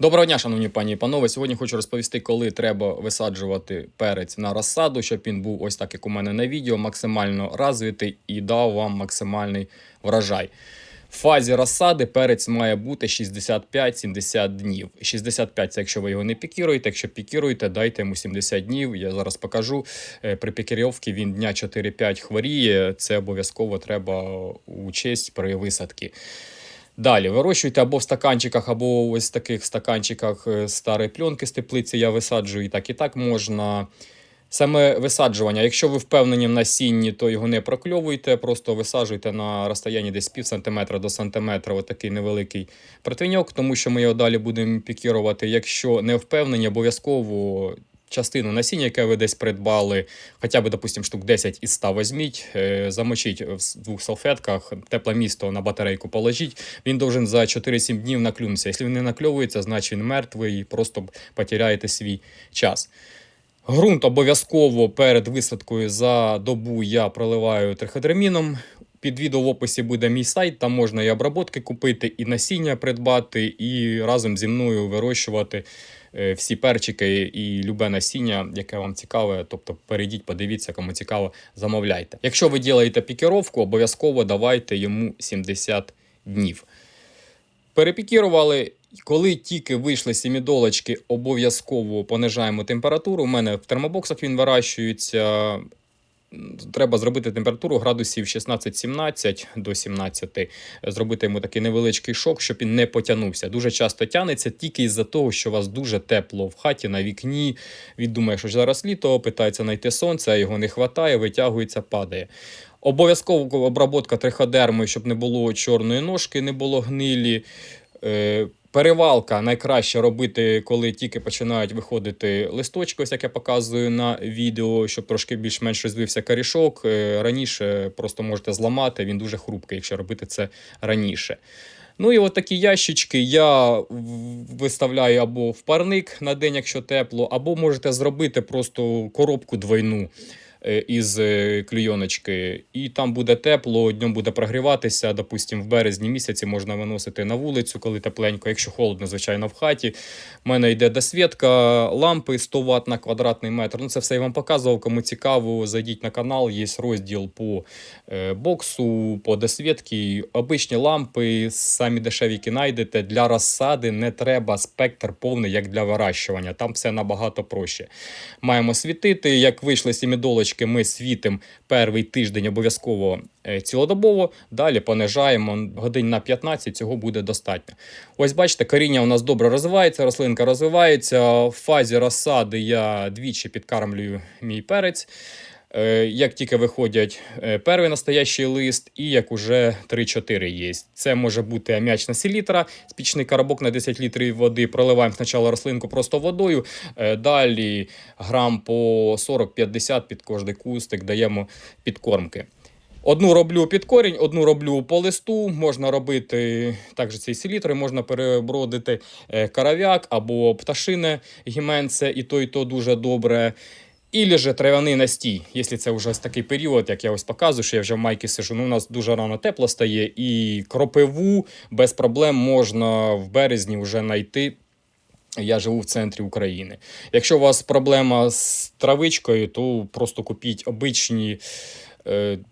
Доброго дня, шановні пані і панове. Сьогодні хочу розповісти, коли треба висаджувати перець на розсаду, щоб він був ось так, як у мене на відео, максимально розвитий і дав вам максимальний врожай. В фазі розсади перець має бути 65-70 днів. 65 це якщо ви його не пікіруєте. Якщо пікіруєте, дайте йому 70 днів. Я зараз покажу. Е, При пікірівці він дня 4-5 хворіє. Це обов'язково треба учесть при висадці. Далі вирощуйте або в стаканчиках, або ось таких стаканчиках е, старої пленки з теплиці. Я висаджую і так, і так можна. Саме висаджування. Якщо ви впевнені в насінні, то його не прокльовуйте, просто висаджуйте на розстоянні десь пів сантиметра до сантиметра, отакий невеликий противньок, тому що ми його далі будемо пікірувати. Якщо не впевнені, обов'язково частину насіння, яке ви десь придбали, хоча б, допустимо, штук 10 із 100 візьміть, е, замочіть в двох салфетках, тепле місто на батарейку положіть. Він должен за 4-7 днів наклюнутися. Якщо він не накльовується, значить він мертвий і просто потеряєте свій час. Грунт обов'язково перед висадкою за добу я проливаю триходерміном. Під відео в описі буде мій сайт, там можна і обработки купити, і насіння придбати, і разом зі мною вирощувати е, всі перчики і любе насіння, яке вам цікаве. Тобто перейдіть, подивіться, кому цікаво, замовляйте. Якщо ви ділаєте пікіровку, обов'язково давайте йому 70 днів. Перепікірували. Коли тільки вийшли сімідолочки, обов'язково понижаємо температуру. У мене в термобоксах він вирощується. Треба зробити температуру градусів 16-17 до 17, зробити йому такий невеличкий шок, щоб він не потягнувся. Дуже часто тягнеться тільки із-за того, що у вас дуже тепло в хаті на вікні. Він думає, що зараз літо, питається знайти сонце, а його не вистачає, витягується, падає. Обов'язково обработка триходермою, щоб не було чорної ножки, не було гнилі. Перевалка найкраще робити, коли тільки починають виходити листочки, ось як я показую на відео, щоб трошки більш-менш розвився корішок. Е, Раніше просто можете зламати, він дуже хрупкий, якщо робити це раніше. Ну і от такі ящички я виставляю або в парник на день, якщо тепло, або можете зробити просто коробку двойну із е, клейоночки, і там буде тепло, днем буде прогріватися. Допустимо, в березні місяці можна виносити на вулицю, коли тепленько, якщо холодно, звичайно, в хаті. У мене йде досвідка, лампи 100 Вт на квадратний метр. Ну, це все я вам показував. Кому цікаво, зайдіть на канал, є розділ по е, боксу, по досвідці. Обичні лампи, самі дешеві, які знайдете. Для розсади не треба спектр повний, як для вирощування. Там все набагато проще. Маємо світити. Як вийшли сімідолочки, ми світимо перший тиждень обов'язково е, цілодобово. Далі понижаємо годин на 15, цього буде достатньо. Ось бачите, коріння у нас добре розвивається, рослинка розвивається. В фазі розсади я двічі підкармлюю мій перець. Е, Як тільки виходять е, перший настоящий лист, і як уже 3-4 є. Це може бути ам'ячна селітра, спічний коробок на 10 літрів води. Проливаємо спочатку рослинку просто водою. е, Далі грам по 40-50 під кожний кустик даємо підкормки. Одну роблю під корінь, одну роблю по листу. Можна робити також ці селітри, можна перебродити карав'як або пташине гіменце, і то, і то дуже добре. Ілі же трав'яний настій, якщо це вже такий період, як я ось показую, що я вже в майки сижу. Ну, у нас дуже рано тепло стає, і кропиву без проблем можна в березні вже знайти. Я живу в центрі України. Якщо у вас проблема з травичкою, то просто купіть обичні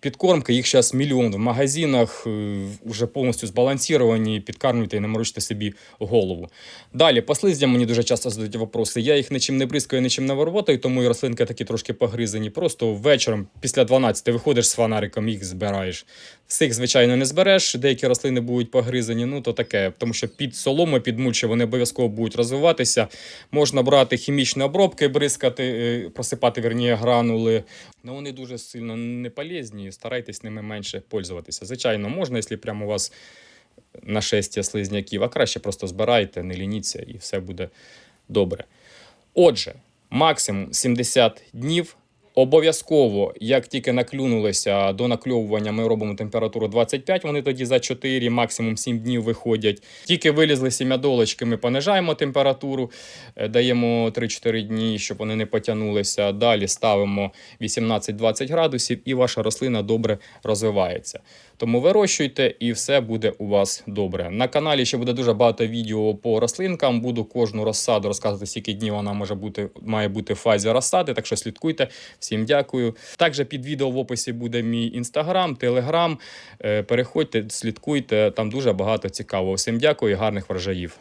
підкормки. Їх зараз мільйон в магазинах, е, вже повністю збалансовані, підкармлюйте і не морочте собі голову. Далі, по слиздям мені дуже часто задають вопроси. Я їх нічим не бризкаю, нічим не вироботаю, тому і рослинки такі трошки погризані. Просто вечором після 12 виходиш з фонариком, їх збираєш. Всіх, звичайно, не збереш. Деякі рослини будуть погризані, ну то таке, тому що під соломи, під мульчі вони обов'язково будуть розвиватися. Можна брати хімічні обробки, бризкати, е, просипати верніше гранули. Ну вони дуже сильно не полезні. Старайтесь ними менше пользуватися. Звичайно, можна, якщо прямо у вас нашестя слизняків, а краще просто збирайте, не лініться і все буде добре. Отже, максимум 70 днів Обов'язково, як тільки наклюнулися до накльовування, ми робимо температуру 25, вони тоді за 4, максимум 7 днів виходять. Тільки вилізли сім'ядолочки, ми понижаємо температуру, е, даємо 3-4 дні, щоб вони не потягнулися. Далі ставимо 18-20 градусів, і ваша рослина добре розвивається. Тому вирощуйте, і все буде у вас добре. На каналі ще буде дуже багато відео по рослинкам. Буду кожну розсаду розказувати, скільки днів вона може бути, має бути в фазі розсади. Так що слідкуйте. Всім дякую. Також під відео в описі буде мій інстаграм, телеграм. Переходьте, слідкуйте, там дуже багато цікавого. Всім дякую і гарних врожаїв.